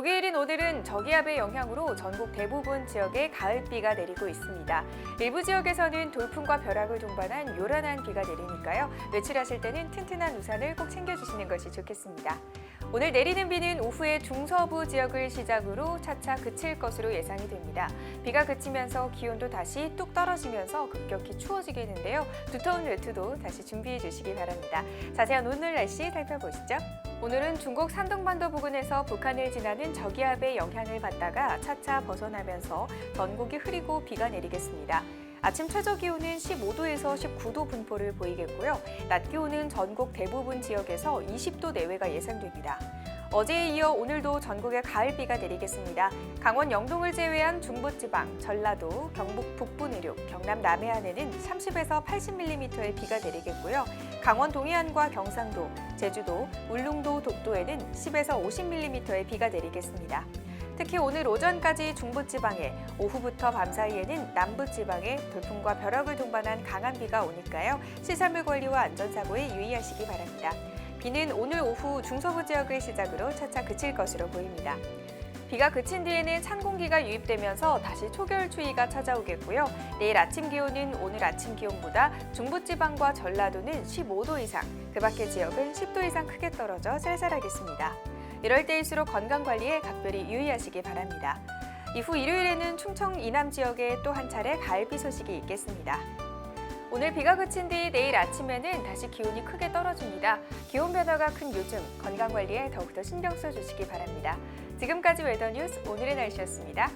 목요일인 오늘은 저기압의 영향으로 전국 대부분 지역에 가을비가 내리고 있습니다. 일부 지역에서는 돌풍과 벼락을 동반한 요란한 비가 내리니까요. 외출하실 때는 튼튼한 우산을 꼭 챙겨주시는 것이 좋겠습니다. 오늘 내리는 비는 오후에 중서부 지역을 시작으로 차차 그칠 것으로 예상이 됩니다. 비가 그치면서 기온도 다시 뚝 떨어지면서 급격히 추워지겠는데요. 두터운 외투도 다시 준비해 주시기 바랍니다. 자세한 오늘 날씨 살펴보시죠. 오늘은 중국 산둥반도 부근에서 북한을 지나는 저기압의 영향을 받다가 차차 벗어나면서 전국이 흐리고 비가 내리겠습니다. 아침 최저 기온은 15도에서 19도 분포를 보이겠고요. 낮 기온은 전국 대부분 지역에서 20도 내외가 예상됩니다. 어제에 이어 오늘도 전국에 가을비가 내리겠습니다. 강원 영동을 제외한 중부지방, 전라도, 경북 북부 내륙, 경남 남해안에는 30에서 80mm의 비가 내리겠고요. 강원 동해안과 경상도, 제주도, 울릉도, 독도에는 10에서 50mm의 비가 내리겠습니다. 특히 오늘 오전까지 중부지방에 오후부터 밤 사이에는 남부지방에 돌풍과 벼락을 동반한 강한 비가 오니까요. 시설물 관리와 안전사고에 유의하시기 바랍니다. 비는 오늘 오후 중서부 지역을 시작으로 차차 그칠 것으로 보입니다. 비가 그친 뒤에는 찬 공기가 유입되면서 다시 초겨울 추위가 찾아오겠고요. 내일 아침 기온은 오늘 아침 기온보다 중부지방과 전라도는 15도 이상, 그 밖의 지역은 10도 이상 크게 떨어져 쌀쌀하겠습니다. 이럴 때일수록 건강 관리에 각별히 유의하시기 바랍니다. 이후 일요일에는 충청 이남 지역에 또 한 차례 가을비 소식이 있겠습니다. 오늘 비가 그친 뒤 내일 아침에는 다시 기온이 크게 떨어집니다. 기온 변화가 큰 요즘 건강 관리에 더욱더 신경 써 주시기 바랍니다. 지금까지 웨더 뉴스 오늘의 날씨였습니다.